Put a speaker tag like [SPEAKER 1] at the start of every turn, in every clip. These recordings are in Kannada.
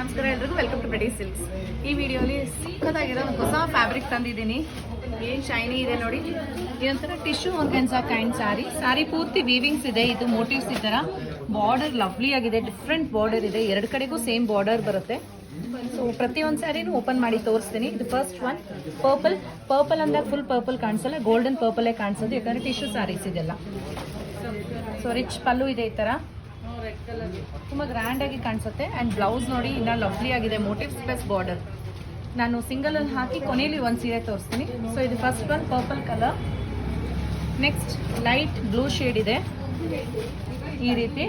[SPEAKER 1] ನಮಸ್ಕಾರ ಎಲ್ರಿಗೂ ವೆಲ್ಕಮ್ ಟು ಬೆಡಿ ಸಿಲ್ಕ್ಸ್ ಈ ವಿಡಿಯೋಲಿ ಸಿಕ್ಕದಾಗಿರೋ ಒಂದು ಹೊಸ ಫ್ಯಾಬ್ರಿಕ್ ತಂದಿದ್ದೀನಿ. ಏನು ಶೈನಿ ಇದೆ ನೋಡಿ. ಇದೊಂಥರ tissue organza kind sari sari ಪೂರ್ತಿ ವೀವಿಂಗ್ಸ್ ಇದೆ, ಇದು ಮೋಟಿವ್ಸ್ ಈ ಥರ ಬಾರ್ಡರ್ ಲವ್ಲಿ ಆಗಿದೆ ಡಿಫ್ರೆಂಟ್ ಬಾರ್ಡರ್ ಇದೆ. ಎರಡು ಕಡೆಗೂ ಸೇಮ್ ಬಾರ್ಡರ್ ಬರುತ್ತೆ. ಸೊ ಪ್ರತಿಯೊಂದು ಸ್ಯಾರಿನೂ ಓಪನ್ ಮಾಡಿ ತೋರಿಸ್ತೀನಿ. ಇದು ಫಸ್ಟ್ ಒನ್ ಪರ್ಪಲ್ ಪರ್ಪಲ್ ಅಂದಾಗ ಫುಲ್ ಪರ್ಪಲ್ ಕಾಣಿಸಲ್ಲ ಗೋಲ್ಡನ್ ಪರ್ಪಲೇ ಕಾಣಿಸೋದು. ಯಾಕಂದರೆ ಟಿಶ್ಯೂ ಸ್ಯಾರೀಸ್ ಇದೆಲ್ಲ. ಸೊ ರಿಚ್ ಪಲ್ಲು ಇದೆ ಈ ಥರ ತುಂಬ ಗ್ರ್ಯಾಂಡ್ ಆಗಿ ಕಾಣಿಸುತ್ತೆ. ಆ್ಯಂಡ್ ಬ್ಲೌಸ್ ನೋಡಿ ಇನ್ನ ಲವ್ಲಿ ಆಗಿದೆ ಮೋಟಿವ್ಸ್ ಪ್ಲಸ್ ಬಾರ್ಡರ್ ನಾನು ಸಿಂಗಲ್ ಅಲ್ಲಿ ಹಾಕಿ ಕೊನೆಯಲ್ಲಿ ಒಂದು ಸೀರೆ ತೋರಿಸ್ತೀನಿ. ಸೊ ಇದು first one purple colour next light blue shade ಇದೆ. ಈ ರೀತಿ.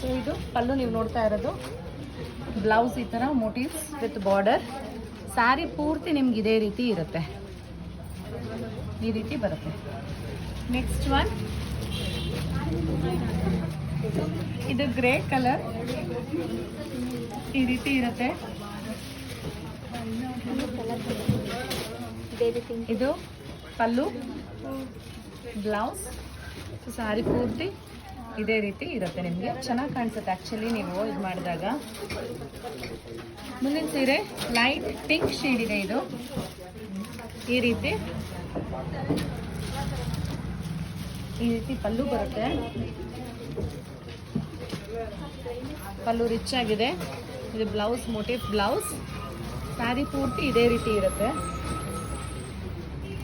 [SPEAKER 1] ಸೊ ಇದು ಪಲ್ಲು ನೀವು ನೋಡ್ತಾ ಇರೋದು. ಬ್ಲೌಸ್ ಈ ಥರ ಮೋಟಿವ್ಸ್ ವಿತ್ ಬಾರ್ಡರ್ ಸ್ಯಾರಿ ಪೂರ್ತಿ ನಿಮ್ಗೆ ಇದೇ ರೀತಿ ಇರುತ್ತೆ. ಈ ರೀತಿ ಬರುತ್ತೆ. ನೆಕ್ಸ್ಟ್ ಒನ್ ಇದು ಗ್ರೇ ಕಲರ್. ಈ ರೀತಿ ಇರುತ್ತೆ. ಇದು ಪಲ್ಲು, ಬ್ಲೌಸ್, ಸಾರಿ ಪೂರ್ತಿ ಇದೇ ರೀತಿ ಇರುತ್ತೆ ನಿಮಗೆ. ಚೆನ್ನಾಗಿ ಕಾಣಿಸುತ್ತೆ ಆ್ಯಕ್ಚುಲಿ ನೀವು ಇದು ಮಾಡಿದಾಗ. ಮುಂದಿನ ಸೀರೆ ಲೈಟ್ ಪಿಂಕ್ ಶೇಡ್ ಇದೆ ಇದು. ಈ ರೀತಿ. ಈ ರೀತಿ ಪಲ್ಲು ಬರುತ್ತೆ. ಪಲ್ಲು ರಿಚ್ ಆಗಿದೆ. ಇದು ಬ್ಲೌಸ್ ಮೋಟಿಫ್ ಬ್ಲೌಸ್ ಸ್ಯಾರಿ ಪೂರ್ತಿ ಇದೇ ರೀತಿ ಇರುತ್ತೆ.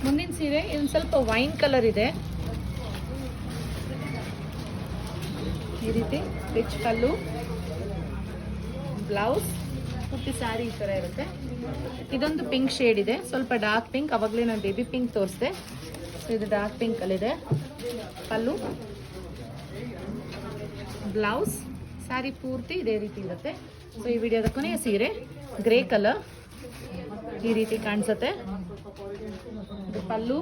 [SPEAKER 1] ಮುಂದಿನ ಸೀರೆ ಇದೊಂದು ಸ್ವಲ್ಪ ವೈನ್ ಕಲರ್ ಇದೆ. ಈ ರೀತಿ ರಿಚ್ ಪಲ್ಲು ಬ್ಲೌಸ್ ಪೂರ್ತಿ ಸ್ಯಾರಿ ಈ ಥರ ಇರುತ್ತೆ. ಇದೊಂದು ಪಿಂಕ್ ಶೇಡ್ ಇದೆ. ಸ್ವಲ್ಪ ಡಾರ್ಕ್ ಪಿಂಕ್ ಅವಾಗಲೇ ನಾನು ಬೇಬಿ ಪಿಂಕ್ ತೋರಿಸಿದೆ. ಇದು ಡಾರ್ಕ್ ಪಿಂಕ್ ಅಲ್ಲಿದೆ. ಪಲ್ಲು ಬ್ಲೌಸ್ ಸ್ಯಾರಿ ಪೂರ್ತಿ ಇದೇ ರೀತಿ ಇರುತ್ತೆ. ಸೊ ಈ ವಿಡಿಯೋದ ಕೊನೆಯ ಸೀರೆ ಗ್ರೇ ಕಲರ್ ಈ ರೀತಿ ಕಾಣಿಸುತ್ತೆ. ಪಲ್ಲು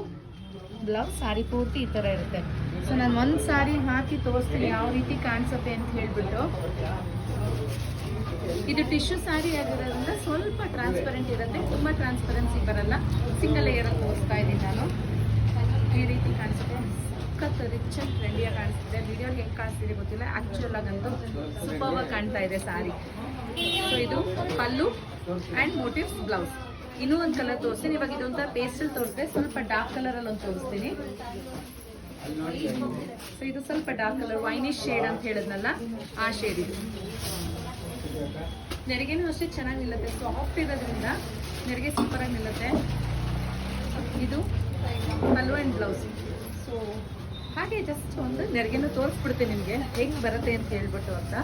[SPEAKER 1] ಬ್ಲೌಸ್ ಸ್ಯಾರಿ ಪೂರ್ತಿ ಈ ಥರ ಇರುತ್ತೆ. ಸೊ ನಾನು ಒಂದು ಸಾರಿ ಹಾಕಿ ತೋರಿಸ್ತೀನಿ ಯಾವ ರೀತಿ ಕಾಣಿಸುತ್ತೆ ಅಂತ ಹೇಳಿಬಿಟ್ಟು. ಇದು ಟಿಶ್ಯೂ ಸ್ಯಾರಿ ಆಗಿರೋದ್ರಿಂದ ಸ್ವಲ್ಪ ಟ್ರಾನ್ಸ್ಪರೆಂಟ್ ಇರುತ್ತೆ. ತುಂಬ ಟ್ರಾನ್ಸ್ಪರೆನ್ಸಿ ಬರಲ್ಲ. ಸಿಂಗಲ್ ಏರಲ್ಲಿ ತೋರಿಸ್ತಾ ಇದ್ದೀನಿ ನಾನು. ಈ ರೀತಿ ಕಾಣಿಸುತ್ತೆ. ಸಖತ್ ರಿಚ್ ಅಂಡ್ ಟ್ರೆಂಡಿಯಾಗಿ ಕಾಣಿಸ್ತಿದೆ. ವಿಡಿಯೋ ಹೆಂಗೆ ಕಾಣಿಸ್ತಿದೆ ಗೊತ್ತಿಲ್ಲ. ಆ್ಯಕ್ಚುಲ್ ಆಗಂತೂ ಸೂಪರ್ವಾಗಿ ಕಾಣ್ತಾ ಇದೆ ಸಾರಿ ಸೊ ಇದು ಪಲ್ಲು ಆ್ಯಂಡ್ ಮೋಟಿವ್ಸ್ ಬ್ಲೌಸ್ ಇನ್ನೂ ಒಂದು ಕಲರ್ ತೋರಿಸ್ತೀನಿ. ಇವಾಗ ಇದೊಂಥರ ಪೇಸ್ಟಲ್ ತೋರಿಸಿದೆ. ಸ್ವಲ್ಪ ಡಾರ್ಕ್ ಕಲರಲ್ಲಿ ಒಂದು ತೋರಿಸ್ತೀನಿ. ಸೊ ಇದು ಸ್ವಲ್ಪ ಡಾರ್ಕ್ ಕಲರ್ ವೈನಿಶ್ ಶೇಡ್ ಅಂತ ಹೇಳಿದ್ನಲ್ಲ, ಆ ಶೇಡ್ ಇದು. ನೆರಿಗೆನೂ ಅಷ್ಟೇ ಚೆನ್ನಾಗಿ ನಿಲ್ಲುತ್ತೆ. ಸಾಫ್ಟ್ ಇರೋದ್ರಿಂದ ನೆರಿಗೆ ಸೂಪರಾಗಿ ನಿಲ್ಲುತ್ತೆ. ಇದು ಪಲ್ಲು ಆ್ಯಂಡ್ ಬ್ಲೌಸ್ ಸೊ ಹಾಗೆ ಜಸ್ಟ್ ಒಂದು ನೆರಿಗೆನೂ ತೋರಿಸ್ಬಿಡ್ತೀನಿ ನಿಮಗೆ. ಹೆಂಗೆ ಬರುತ್ತೆ ಅಂತ ಹೇಳ್ಬಿಟ್ಟು ಅಂತ.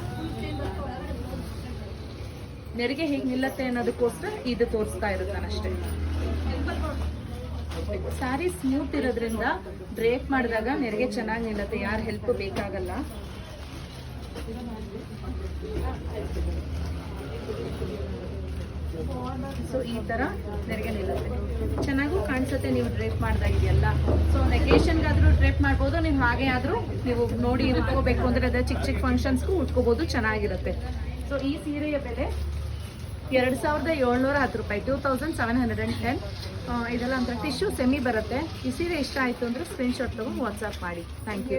[SPEAKER 1] ನೆರಿಗೆ ಹೇಗೆ ನಿಲ್ಲತ್ತೆ ಅನ್ನೋದಕ್ಕೋಸ್ಕರ ಇದು ತೋರಿಸ್ತಾ ಇರುತ್ತೆ ಅಷ್ಟೇ. ಸ್ಯಾರಿ ಸ್ಮೂತ್ ಇರೋದ್ರಿಂದ ಬ್ರೇಕ್ ಮಾಡಿದಾಗ ನೆರಿಗೆ ಚೆನ್ನಾಗಿ ನಿಲ್ಲತ್ತೆ. ಯಾರ ಹೆಲ್ಪ್ ಬೇಕಾಗಲ್ಲ. ಸೊ ಈ ತರ ನೆರಿಗೆ ನಿಲ್ಲುತ್ತೆ. ಚೆನ್ನಾಗೂ ಕಾಣಿಸುತ್ತೆ, ನೀವು ಡ್ರೇಪ್ ಮಾಡಿದಾಗ ಇದೆಯಲ್ಲ. ಸೊ ನೆಗೇಷನ್ಗಾದ್ರೂ ಡ್ರೇಪ್ ಮಾಡ್ಬೋದು, ನೀವು ಹಾಗೆ ಆದ್ರೂ ನೀವು ನೋಡಿ ಉಟ್ಕೋಬೇಕು ಅಂದ್ರೆ ಅದೇ ಚಿಕ್ಕ ಚಿಕ್ಕ ಫಂಕ್ಷನ್ಸ್ಗೂ ಉಟ್ಕೋಬೋದು, ಚೆನ್ನಾಗಿರುತ್ತೆ. ಸೊ ಈ ಸೀರೆಯ ಬೆಲೆ ಎರಡು ಸಾವಿರದ ಏಳ್ನೂರ ಹತ್ತು ರೂಪಾಯಿ two thousand seven hundred and ten ಇದೆಲ್ಲ ಅಂದರೆ ಟಿಶ್ಯೂ ಸೆಮಿ ಬರುತ್ತೆ. ಈ ಸೀರೆ ಇಷ್ಟ ಆಯಿತು ಅಂದರೆ ಸ್ಕ್ರೀನ್ಶಾಟ್ ತೊಗೊಂಡು ವಾಟ್ಸಪ್ ಮಾಡಿ. Thank you